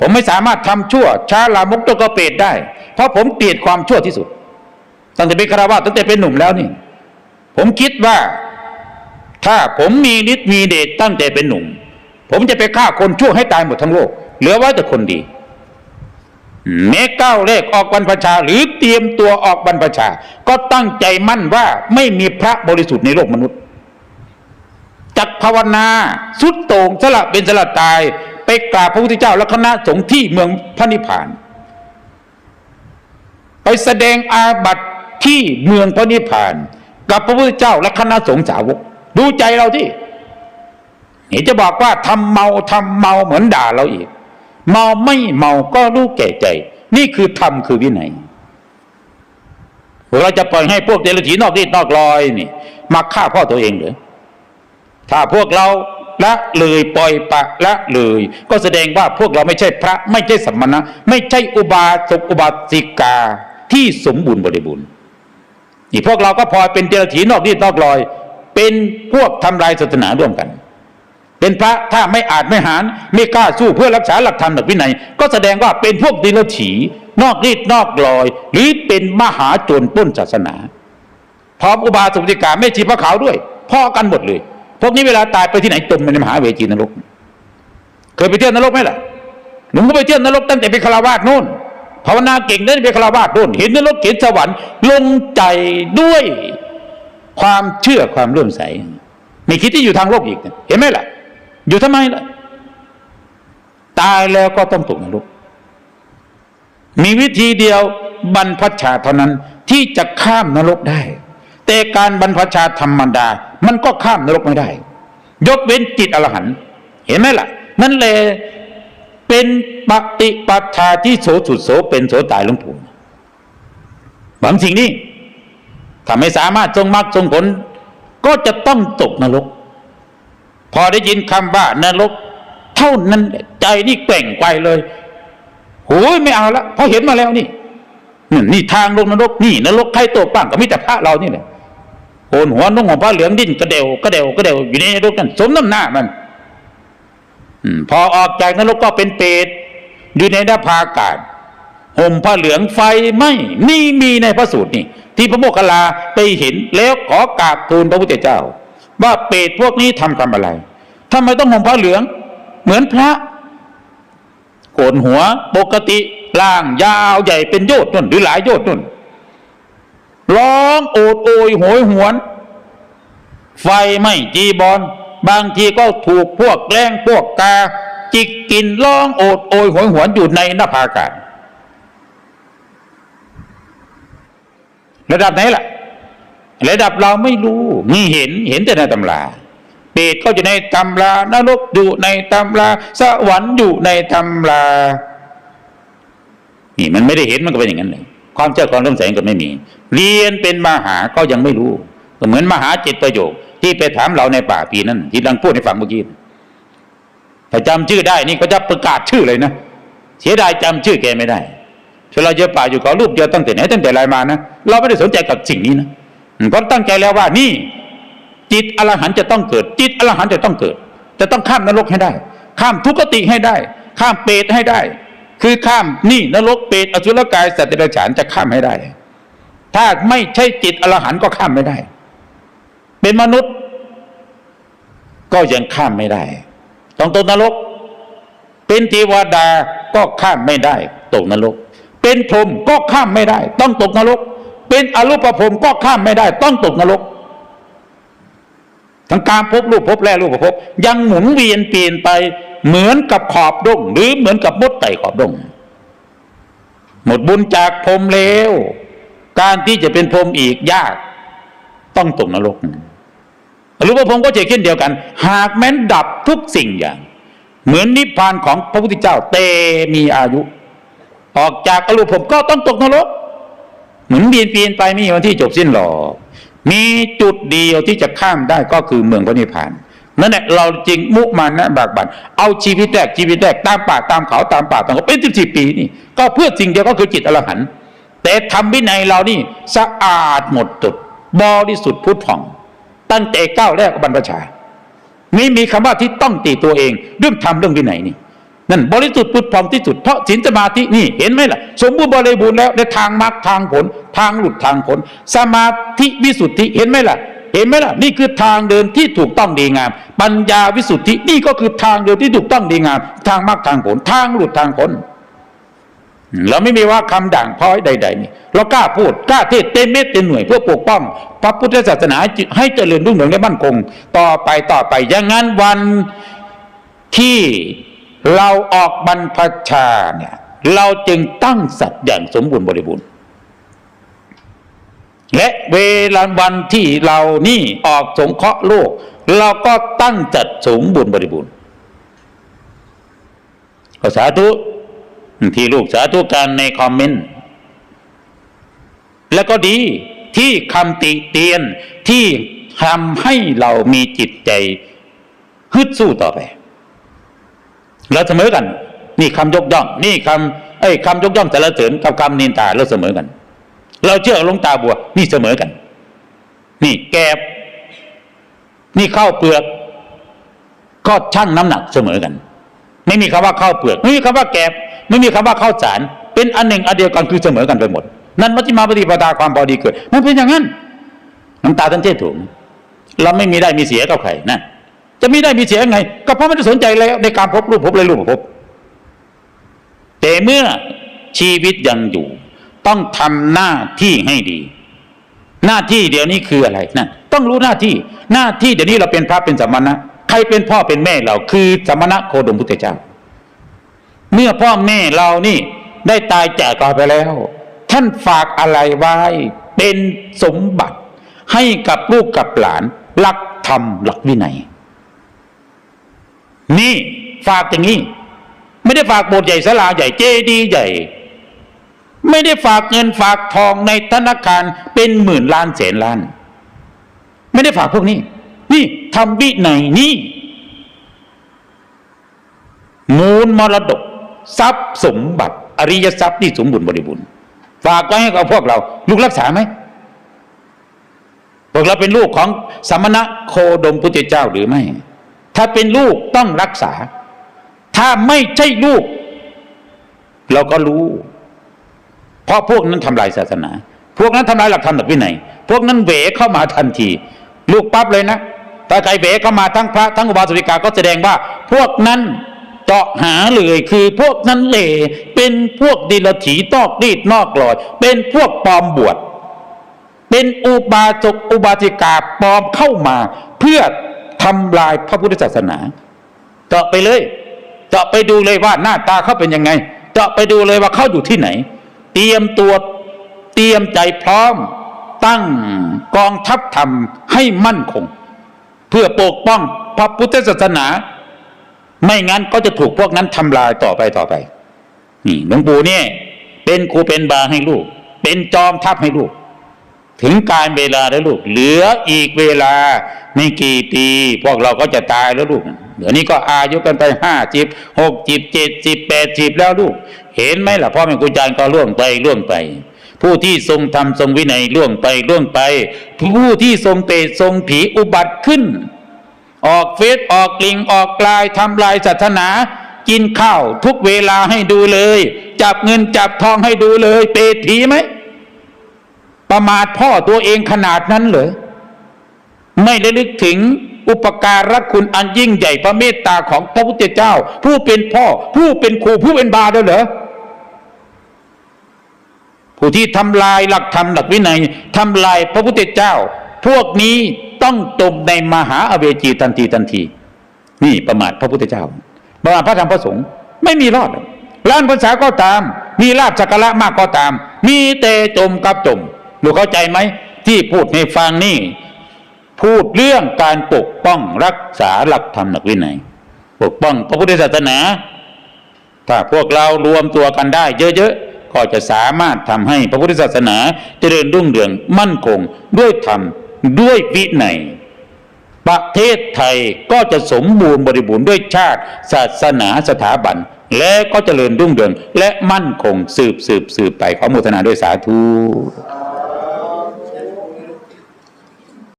ผมไม่สามารถทำชั่ว ช้าลามกตกเปรตได้ เพราะผมเกลียดความชั่วที่สุด ตั้งแต่เป็นคารวะตั้งแต่เป็นหนุ่มแล้วนี่ ผมคิดว่า ถ้าผมมีฤทธิ์มีเดชตั้งแต่เป็นหนุ่ม ผมจะไปฆ่าคนชั่วให้ตายหมดทั้งโลก เหลือไว้แต่คนดีแม้ก้าวเลขออกบรรพชา หรือเตรียมตัวออกบรรพชา ก็ตั้งใจมั่นว่าไม่มีพระบริสุทธิ์ในโลกมนุษย์จักภาวนา สุดโต่งสละเป็นสละตาย ไปกราบพระพุทธเจ้าและคณะสงฆ์ที่เมืองพระนิพพาน ไปแสดงอาบัติที่เมืองพระนิพพาน กับพระพุทธเจ้าและคณะสงฆ์สาวก ดูใจเราที่เห็นจะบอกว่าทำเมาทำเมาเหมือนด่าเราอีก เมาไม่เมาก็รู้แก่ใจ นี่คือธรรมคือวินัยเราจะปล่อยให้พวกเดรัจฉีนอกรีดนอกรอยนี่มาฆ่าพ่อตัวเองหรือถ้าพวกเรา ละเลยปล่อยปะละเลย ก็แสดงว่าพวกเราไม่ใช่พระ ไม่ใช่สัมมณะไม่ใช่อุบาสกอุบาสิกาที่สมบูรณ์บริบูรณ์นี่พวกเราก็พลอยเป็นเดรัจฉีนอกรีดนอกรอย เป็นพวกทำลายศาสนาร่วมกัน เป็นพระถ้าไม่อาจไม่หารไม่กล้าสู้เพื่อรักษาหลักธรรมหลักวินัย ก็แสดงว่าเป็นพวกดิลฉีนอกรีดนอกลอย หรือเป็นมหาโจรปล้นศาสนาพร้อมอุบาสกติกาไม่ชีพระขาวด้วยพ่อกันหมดเลย พวกนี้เวลาตายไปที่ไหนจมในมหาเวจีนรก เคยไปเที่ยวนรกไหมล่ะหนุ่มก็ไปเที่ยวนรกตั้งแต่เป็นคารวาสนู่นภาวนาเก่งนั่นเป็นคารวาสนู่นเห็นนรกเห็นสวรรค์ลงใจด้วยความเชื่อความเลื่อมใสไม่คิดที่อยู่ทางโลกอีก เห็นไหมล่ะ อยู่ทำไมล่ะ ตายแล้วก็ต้องตกนรกมีวิธีเดียวบรรพชาเท่านั้นที่จะข้ามนรกได้ แต่การบรรพชาธรรมดา มันก็ข้ามนรกไม่ได้ ยกเว้นจิตอรหันต์เห็นไหมล่ะ นั่นแหละเป็นปฏิปทาที่โสสุดโสเป็นโสตายหลวงปู่บางสิ่งนี้ถ้าไม่สามารถทรงมรรคทรงผล ก็จะต้องตกนรก พอได้ยินคำว่านรก เท่านั้นใจนี่แกว่งไปเลยโอ้ยไม่เอาละเพราะเห็นมาแล้วนี่นี่ทางลงนรกนี่นรกใครตัวปั้งก็มีแต่พระเรานี่แหละ โกนหัวนุ่งห่มผ้าเหลืองดิ้นกระเดวกระเดวกระเดวอยู่ในนรกนั่นสมน้ำหน้ามันอพอออกจากนรกก็เป็นเปรตอยู่ในนภาอากาศห่มผ้าเหลืองไฟไหมนี่มีในพระสูตรนี่ ที่พระโมคคัลลาไปเห็นแล้วขอกราบทูลพระพุทธเจ้า ว่าเปรตพวกนี้ทำกรรมอะไรทำไมต้องห่มผ้าเหลือง เหมือนพระโกนหัวปกติล่างยาวใหญ่เป็นโยชน์นุ่นหรือหลายโยชน์นุ่น ร้องโอดโอยโหยหวน ไฟไหม่จีบอลบางทีก็ถูกพวกแกล้งพวกกา จิกกินร้องโอดโอยโหยหวนอยู่ในนภาอากาศระดับไหนล่ะ ระดับเราไม่รู้มีเห็นเห็นแต่ในตำราเปรตก็อยู่ในตำรานรกอยู่ในตำราสวรรค์อยู่ในตำรานี่มันไม่ได้เห็นมันก็เป็นอย่างนั้นเลย ความเชื่อความเริ่อมใสก็ไม่มี เรียนเป็นมหาก็ยังไม่รู้เหมือนมหาจิตประโยค ที่ไปถามเราในป่าปีนั้นที่ดังพูดให้ฟังเมื่อกี้ถ้าจำชื่อได้นี่ก็จะประกาศชื่อเลยนะเสียดายจำชื่อแกไม่ได้ถ้าเราจอป่าอยู่กับรูปเดียวตั้งแต่ไหนตั้งแต่ไรมานะเราไม่ได้สนใจกับสิ่งนี้นะเพราะตั้งใจแล้วว่านี่ จิตอรหันต์จะต้องเกิด จิตอรหันต์จะต้องเกิด จะต้องข้ามนรกให้ได้ ข้ามทุกขติให้ได้ ข้ามเปรตให้ได้ คือข้ามนี่นรกเปรตอสุรกายสัตว์เดรัจฉานจะข้ามให้ได้ ถ้าไม่ใช่จิตอรหันต์ก็ข้ามไม่ได้ เป็นมนุษย์ ก็ยังข้ามไม่ได้ ต้องตกนรก เป็นเทวดาก็ข้ามไม่ได้ ตกนรก เป็นพรหมก็ข้ามไม่ได้ ต้องตกนรก เป็นอรูปภพก็ข้ามไม่ได้ ต้องตกนรกทั้งการพบรูปพบแร่รูปภพยังหมุนเวียนเปลี่ยนไป เหมือนกับขอบดงหรือเหมือนกับมดไต่ขอบดงหมดบุญจากพรมแล้ว การที่จะเป็นพรมอีกยาก ต้องตกนรกอรูปภพรมก็จะเช่นเดียวกัน หากแม้นดับทุกสิ่งอย่าง เหมือนนิพพานของพระพุทธเจ้าเตมีอายุ ออกจากอรูปภพก็ต้องตกนรกเหมือนเบียนเปลี่ยนไปไม่มีวันที่จบสิ้นหรอกมีจุดเดียวที่จะข้ามได้ก็คือเมืองพระนิพพาน นั่นแหละเราจริงมุมานะบากบันเอาชีวิตแรกชีวิตแรกตามป่าตามเขาตามป่าตามเขาเป็นสิบสิบปีนี่ ก็เพื่อสิ่งเดียวก็คือจิตอรหันต์แต่ทำวินัยเรานี่สะอาดหมดจดบริสุทธิ์พุทธผ่อง ตั้งแต่ก้าวแรกบรรพชาไม่มีคำว่าที่ต้องตีตัวเองเรื่องทำเรื่องวินัยนี่นั่นบริสุทธิ์พุทธพองที่สุดเพราะศีลสมาธินี่เห็นไหมล่ะ สมบูรณ์บริบูรณ์แล้วในทางมรรคทางผล ทางหลุดทางผล สมาธิวิสุทธิเห็นไหมล่ะ เห็นไหมล่ะนี่คือทางเดินที่ถูกต้องดีงาม ปัญญาวิสุทธินี่ก็คือทางเดินที่ถูกต้องดีงาม ทางมรรคทางผลทางหลุดทางผลเราไม่มีว่าคำด่างพร้อยใด ๆ นี่ เรากล้าพูดกล้าเทศเต็มเม็ดเต็มหน่วยเพื่อปกป้อง พระพุทธศาสนาให้เจริญรุ่งเรืองและมั่นคง ต่อไปต่อไปอย่างนั้นวันที่เราออกบรรพชาเนี่ย เราจึงตั้งสัตว์อย่างสมบูรณ์บริบูรณ์ เวลาวันที่เรานี่ออกสงเคราะห์โลก เราก็ตั้งจัดสมบูรณ์บริบูรณ์ขอสาธุที่ลูกสาธุการในคอมเมนต์แล้วก็ดีที่คำติเตียนที่ทำให้เรามีจิตใจฮึดสู้ต่อไปเราเสมอกัน นี่คำยกย่อง นี่คำไอ้ยคำยกย่องแต่ละเสริญกับคำนินตาเราเสมอกัน เราเชื่อหลวงตาบัว นี่เสมอกัน นี่แกบนี่ข้าวเปลือก ก็ชั่งน้ำหนักเสมอกัน ไม่มีคำว่าข้าวเปลือก ไม่มีคำว่าแกบไม่มีคำว่าข้าวสาร เป็นอันหนึ่งอันเดียวกันคือเสมอกันไปหมด นั่นมัชฌิมาปฏิปทาความพอดีเกิด มันเป็นอย่างนั้นน้ำตาท่านเจ๊ถูกเราไม่มีได้มีเสียกับใครนั่นจะมีได้มีเสียไง ก็เพราะไม่ได้สนใจแล้วในการพบรูปพบเลยรูปพบแต่เมื่อชีวิตยังอยู่ ต้องทำหน้าที่ให้ดี หน้าที่เดี๋ยวนี้คืออะไรนั่นต้องรู้หน้าที่ หน้าที่เดี๋ยวนี้เราเป็นพระเป็นสมณะ ใครเป็นพ่อเป็นแม่เราคือสมณะโคดมพุทธเจ้า เมื่อพ่อแม่เรานี่ได้ตายจากเราไปแล้ว ท่านฝากอะไรไว้ เป็นสมบัติ ให้กับลูกกับหลาน หลักธรรมหลักวินัย นี่ฝากอย่างนี้ ไม่ได้ฝากโบสถ์ใหญ่ศาลาใหญ่เจดีย์ใหญ่ ไม่ได้ฝากเงินฝากทองในธนาคารเป็นหมื่นล้านแสนล้าน ไม่ได้ฝากพวกนี้ นี่ทำวินัยนี่มูลมรดก ทรัพย์สมบัติ อริยทรัพย์ที่สมบูรณ์บริบูรณ์ฝากไว้ให้กับพวกเรา ลูกรักษาไหมพวกเราเป็นลูกของสมณะโคดมพุทธเจ้าหรือไม่ ถ้าเป็นลูกต้องรักษา ถ้าไม่ใช่ลูก เราก็รู้ เพราะพวกนั้นทำลายศาสนา พวกนั้นทำลายหลักธรรมหลักวินัยพวกนั้นเวเข้ามาทันที ลูกปั๊บเลยนะถ้าใครเวเข้ามาทั้งพระทั้งอุบาสกิกาก็แสดงว่า พวกนั้นเจาะหาเลยคือพวกนั้นเหล่เป็นพวกดิลถีตอกดีดนอกลอย เป็นพวกปลอมบวชเป็นอุบาสกอุบาสิกาปลอมเข้ามา เพื่อทำลายพระพุทธศาสนาเจาะไปเลยเจาะไปดูเลยว่าหน้าตาเขาเป็นยังไงเจาะไปดูเลยว่าเขาอยู่ที่ไหน เตรียมตัวเตรียมใจพร้อม ตั้งกองทัพธรรมให้มั่นคง เพื่อปกป้องพระพุทธศาสนา ไม่งั้นก็จะถูกพวกนั้นทำลายต่อไปต่อไป นี่หลวงปู่เนี่ยเป็นครูเป็นบาให้ลูก เป็นจอมทัพให้ลูก ถึงการเวลาแล้วลูก เหลืออีกเวลาไม่กี่ปี พวกเราก็จะตายแล้วลูกเดี๋ยวนี้ก็อายุกันไปห้าจิบหกจิบเจ็ดจิบแปดจิบแล้วลูก เห็นไหมล่ะพ่อแม่ครูอาจารย์ก็ล่วงไปล่วงไป ผู้ที่ทรงธรรมทรงวินัยล่วงไปล่วงไป ผู้ที่ทรงเปรตทรงผีอุบัติขึ้น ออกเฟซออกลิงออกกลายทำลายศาสนา กินข้าวทุกเวลาให้ดูเลย จับเงินจับทองให้ดูเลย เปรตผีไหมประมาทพ่อตัวเองขนาดนั้นเหรอไม่ได้ลึกถึงอุปการะคุณอันยิ่งใหญ่พระเมตตาของพระพุทธเจ้า ผู้เป็นพ่อ ผู้เป็นครูผู้เป็นบาด้วยเหรอ ผู้ที่ทำลายหลักธรรมหลักวินัยทำลายพระพุทธเจ้า พวกนี้ต้องตมในมหาอเวจีทันทีทันที นี่ประมาทพระพุทธเจ้า ประมาทพระธรรมพระสงฆ์ไม่มีรอดล้านภาษาก็ตาม มีลาบสักการะมากก็ตาม มีแต่จมกับจมหนูเข้าใจไหมที่พูดให้ฟังนี่ พูดเรื่องการปกป้องรักษาหลักธรรมหลักวินัยปกป้องพระพุทธศาสนา ถ้าพวกเรารวมตัวกันได้เยอะๆ ก็จะสามารถทำให้พระพุทธศาสนาเจริญรุ่งเรืองมั่นคง ด้วยธรรมด้วยวินัยประเทศไทยก็จะสมบูรณ์บริบูรณ์ด้วยชาติ ศาสนาสถาบัน และก็เจริญรุ่งเรือง และมั่นคงสืบสืบสืบไปขอมุทนาด้วยสาธุ